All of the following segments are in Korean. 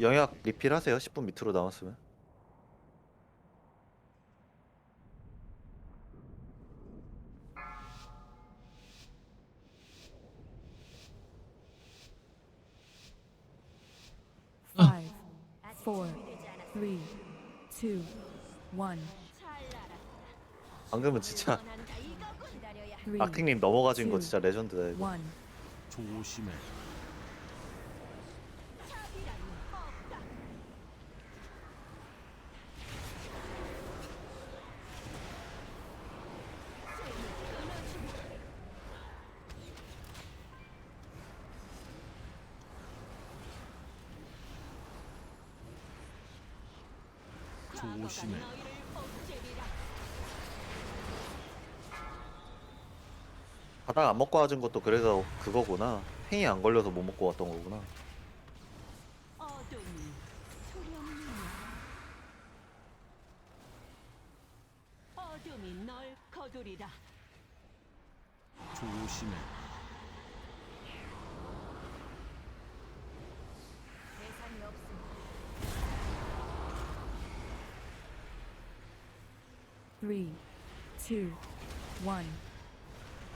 영약 리필하세요. 10분 밑으로 남았으면. Five, four, three, two, one. 방금은 진짜 Three, 악팅님 넘어가진 거 진짜 레전드다 이거. one. 조심해. 조심해. 바닥 안 먹고 와준 것도 그래서 그거구나. 행이 안 걸려서 못 먹고 왔던 거구나. 어둠이 두렵느냐 어둠이 널 거두리라 조심해.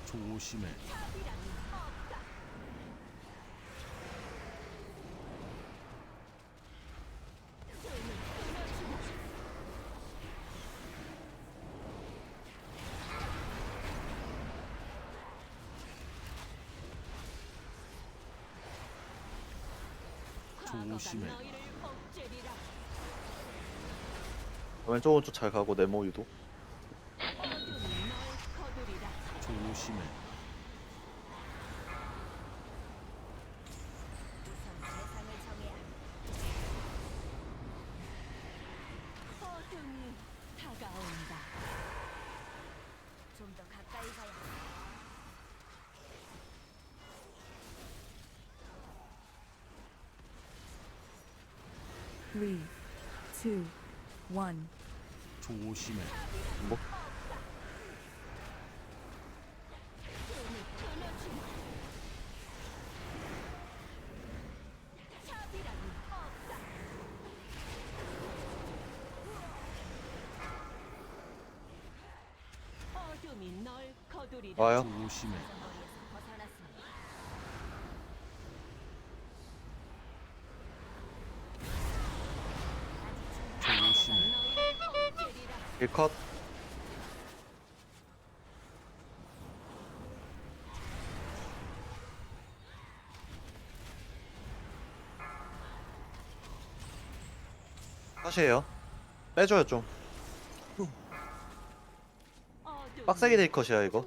조심해. 조심해. 그러면 저쪽 잘 가고 네모 유도. 거두리라 조심해. 우선 대상을 정해야 어둠이 다가온다 좀 더 가까이 가야 Three, two, one. 조심해. 뭐? 차비라니 없다 어둠이 널 거두리라 와요. 조심해. 조심해. 너희를 복제리라 1컷. 컷이에요. 빼줘요 좀. 빡세게 될 컷이야 이거.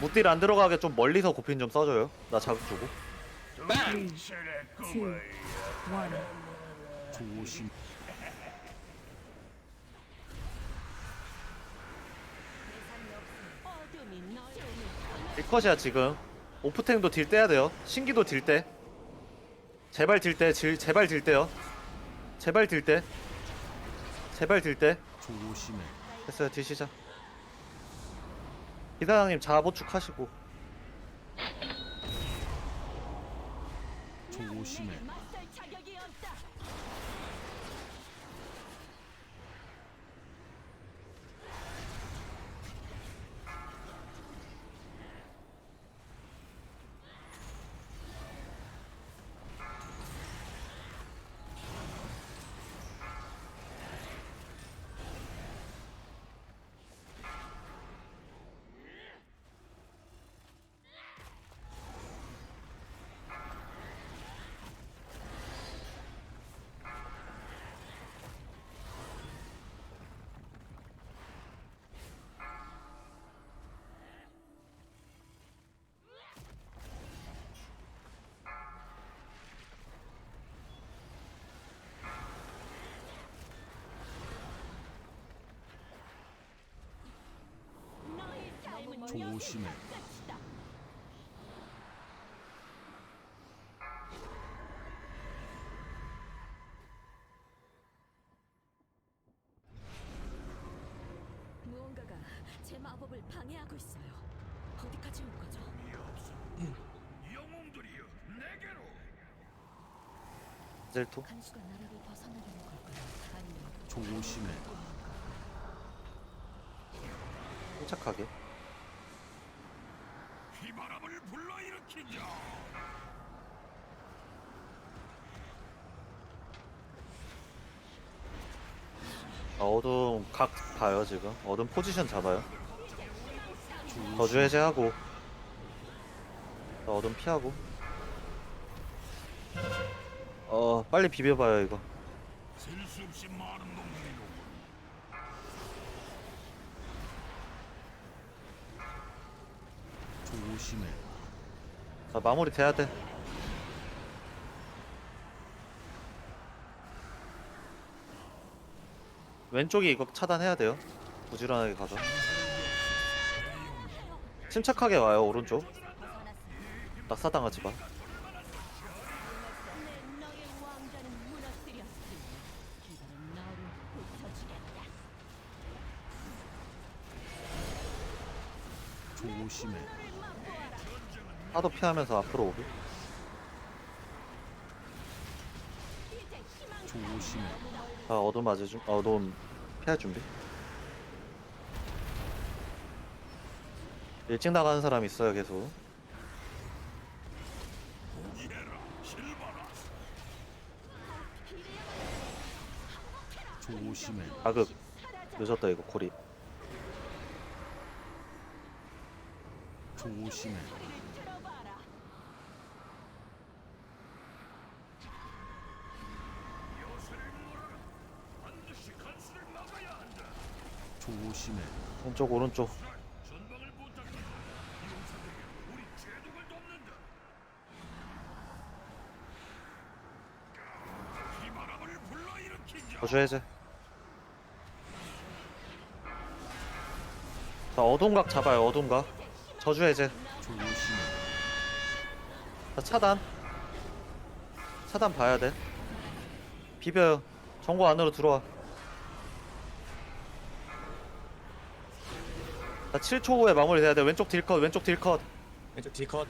무딜 안 들어가게 좀 멀리서 고핀 좀 써줘요. 나 자극 주고. 조심. 1컷이야 지금. 오프탱도 딜 떼야 돼요. 신기도 딜 떼. 제발 딜 떼. 질, 제발 딜 떼요. 제발 딜 떼. 제발 딜 떼. 조심해. 됐어요 딜 시작. 이사장님 자보축 하시고. 조심해. 조심해. 무언가가 제 마법을 방해하고 있어요. 어디까지 온 거죠? 영웅들이여 내게로 젤토 간수가 나라를 벗어나려는 걸까요? 아니면 조심해 침착하게 휘바람을 불러일으키자 아, 어둠 각 봐요 지금? 어둠 포지션 잡아요? 저주 해제하고. 자, 어둠 피하고. 어 빨리 비벼봐요 이거. 셀 수 없이 많은 놈들이로 조심해 자 마무리 돼야 돼. 왼쪽이 이거 차단해야 돼요. 부지런하게 가서. 침착하게 와요 오른쪽. 낙사당하지 마. 조심해 하도 피하면서 앞으로 오기? 조심해. 자 어둠 맞을 준 어둠 피할 준비? 일찍 나가는 사람 있어요 계속. 조심해. 자극. 늦었다 이거 코리. 조심해 조심해. 왼쪽 오른쪽. 저주 해제 자 어둠각 잡아요 어둠각. 저주 해제 조심해. 자 차단. 차단 봐야 돼. 비벼요. 정보 안으로 들어와 자 7초 후에 마무리 돼야 돼. 왼쪽 딜컷 왼쪽 딜컷. 왼쪽 D컷.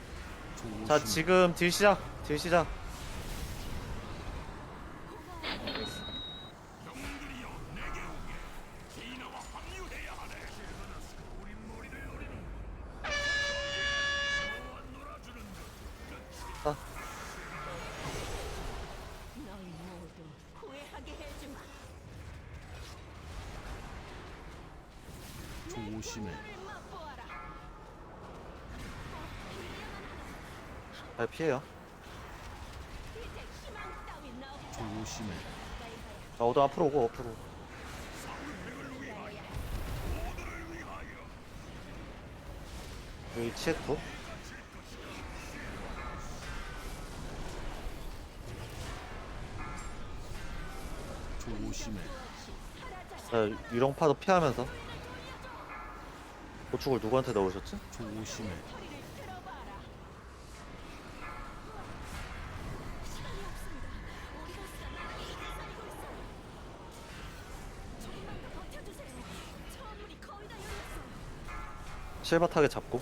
조심해 자 지금 딜 시작 딜 시작. 아, 너희 모두 후회하게 해주마. 조심해 잘 피해요. 따윈 없. 조심해. 자 어둠 앞으로 오고 앞으로 여기 치에토? 조심해. 자 유령파도 피하면서. 고축을 누구한테 넣으셨지? 조심해 실바타게 잡고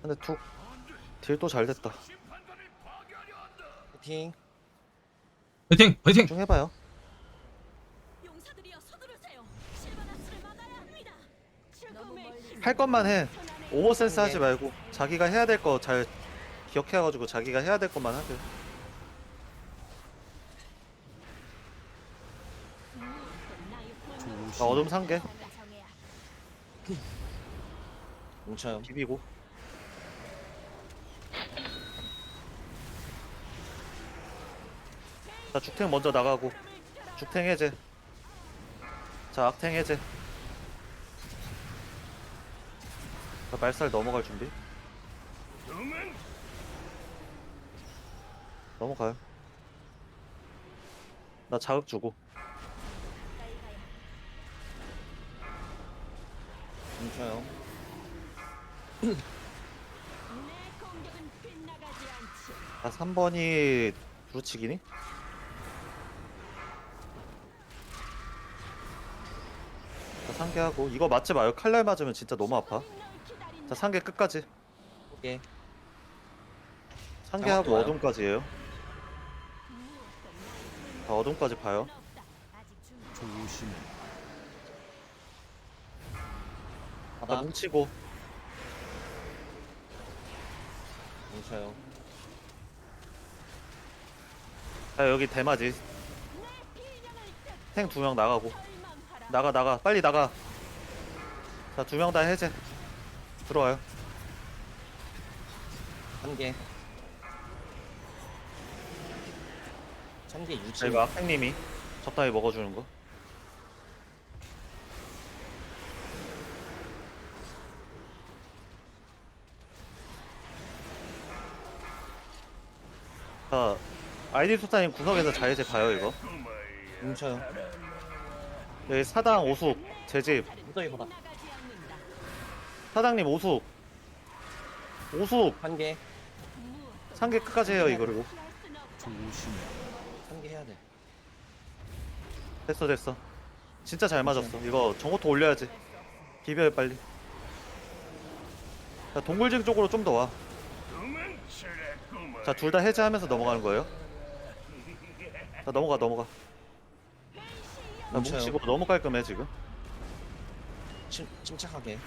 근데 툭 딜도 잘 됐다 파이팅 화이팅! 화이팅! 좀 해봐요 용사들이여 서두르세요. 실바나스를 막아야 합니다. 죽음의 힘. 할 것만 해 오버센스 하지 말고 자기가 해야 될 거 잘 기억해가지고 자기가 해야 될 것만 하세요 조심해 자 어둠 상계 뭉쳐요 비비고. 자 죽탱 먼저 나가고. 죽탱 해제. 자 악탱 해제. 자 말살 넘어갈 준비. 넘어가요. 나 자극 주고 쳐요. 아 3번이 두루치기니? 자 상계하고 이거 맞지 마요 칼날 맞으면 진짜 너무 아파. 자 상계 끝까지 오케이 상계하고. 어둠까지예요. 자, 어둠까지 봐요. 조심해. 나 바닥 뭉치고. 뭉쳐요. 자 여기 대마지. 탱 두 명 나가고. 나가 나가. 빨리 나가. 자 두 명 다 해제. 들어와요. 한 개. 참개 유지. 저희가 악행님이 적당히 먹어주는 거 자, 아이디 소타님 구석에서 자해제 봐요 이거. 뭉쳐요. 여기 사당 오숙 제집. 무더기 바닥. 사장님 오숙. 오숙. 한 개. 상계 끝까지 해요 이거 그리고. 조심해. 한개 해야 돼. 됐어 됐어. 진짜 잘 맞았어. 이거 정호토 올려야지. 비벼요 빨리. 자 동굴징 쪽으로 좀 더 와. 자둘 다 해제하면서 넘어가는 거예요 자 넘어가 넘어가 자 뭉쳐요. 뭉치고 너무 깔끔해 지금 침, 침착하게.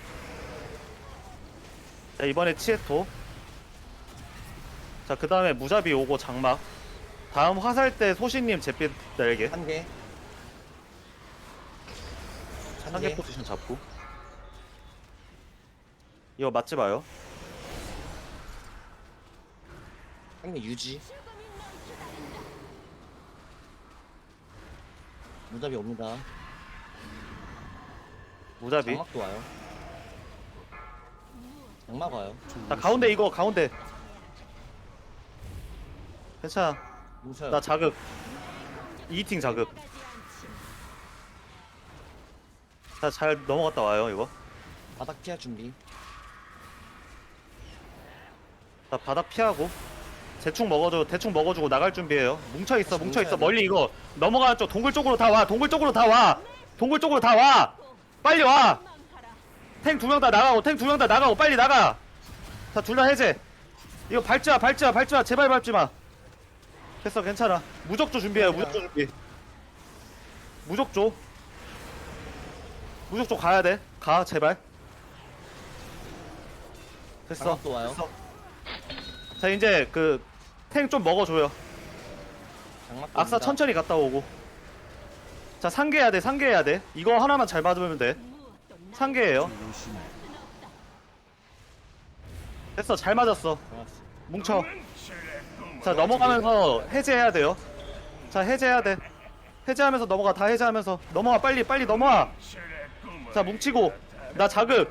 자 이번에 치에토 자 그 다음에 무자비 오고 장막 다음 화살 때 소신님 잿빛 날개 한 개. 한 상계 개. 포지션 잡고 이거 맞지 마요 한개 유지. 무답이 옵니다. 무자비 장막도 와요. 장막 와요. 자 가운데 이거 가운데 괜찮아 뭉쳐요. 나 자극 이팅 자극 자 잘 넘어갔다 와요 이거 바닥 피할 준비. 자 바닥 피하고 대충 먹어줘 대충 먹어주고 나갈 준비해요. 뭉쳐 있어 다시 뭉쳐 있어. 뭉쳐야 돼. 멀리 이거 넘어가는 쪽 동굴 쪽으로 다 와 동굴 쪽으로 다 와. 동굴 쪽으로 다 와. 빨리 와탱 두 명 다 나가고 탱 두 명 다 나가고 빨리 나가. 자 둘 다 해제. 이거 밟지마 밟지마 밟지마. 제발 밟지마. 됐어 괜찮아. 무적조 준비해요 무적조 준비. 무적조. 무적조 가야 돼가 제발. 됐어. 장막도 와요. 됐어. 자 이제 그 탱 좀 먹어줘요. 장막도 악사. 천천히 갔다 오고. 자 상계해야 돼 상계해야 돼. 이거 하나만 잘 받으면 돼. 상계해요. 됐어 잘 맞았어. 좋았어. 뭉쳐. 자 넘어가면서 해제해야 돼요. 자 해제해야 돼. 해제하면서 넘어가 다 해제하면서. 넘어와 빨리 빨리 넘어와. 자 뭉치고. 나 자극.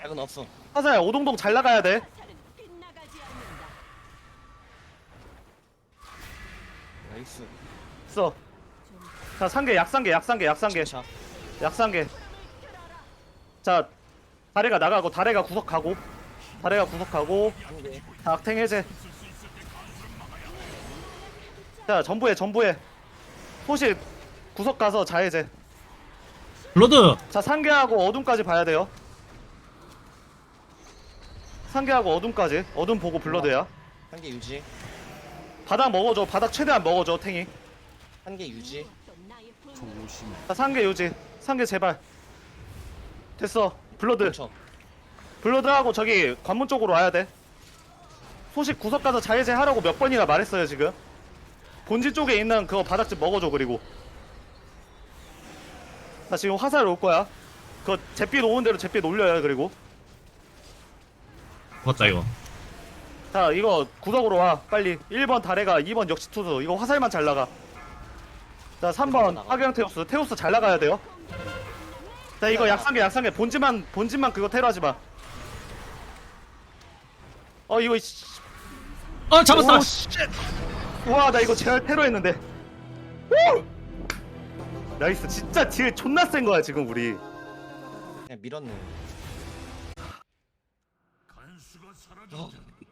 작은 없어. 화사야 오동동 잘 나가야 돼 나이스. 있어 자 상계 약상계 약상계 약상계 침착. 약상계 자 다래가 나가고 다래가 구석하고. 다래가 구석하고. 한 개. 자, 악탱 해제. 자 전부해 전부해. 소식 구석 가서 자해제. 블러드! 자 상계하고 어둠까지 봐야 돼요. 상계하고 어둠까지. 어둠 보고 블러드야. 한개 유지. 바닥 먹어줘 바닥 최대한 먹어줘 탱이 한 개 유지. 자 상계 유지 상계 제발 됐어 블러드. 블러드하고 저기 관문 쪽으로 와야 돼. 소식 구석 가서 자해제 하라고 몇 번이나 말했어요 지금. 본지 쪽에 있는 그거 바닥집 먹어줘 그리고. 나 지금 화살 올 거야. 그거 잿빛 오는 대로 잿빛 올려요 그리고. 맞다 이거 자 이거 구석으로 와 빨리 1번 다래가 2번 역시 투수 이거 화살만 잘 나가. 자 3번 나가. 하경 테우스 테우스 잘 나가야 돼요. 자 이거 약상계 약상계 본진만 본진만 그거 테러하지 마. 어 이거 씨. 어 잡았어 오, 쉣. 우와 나 이거 제발 테러했는데 오! 나이스 진짜 딜 존나 센 거야 지금 우리 그냥 밀었네. 어,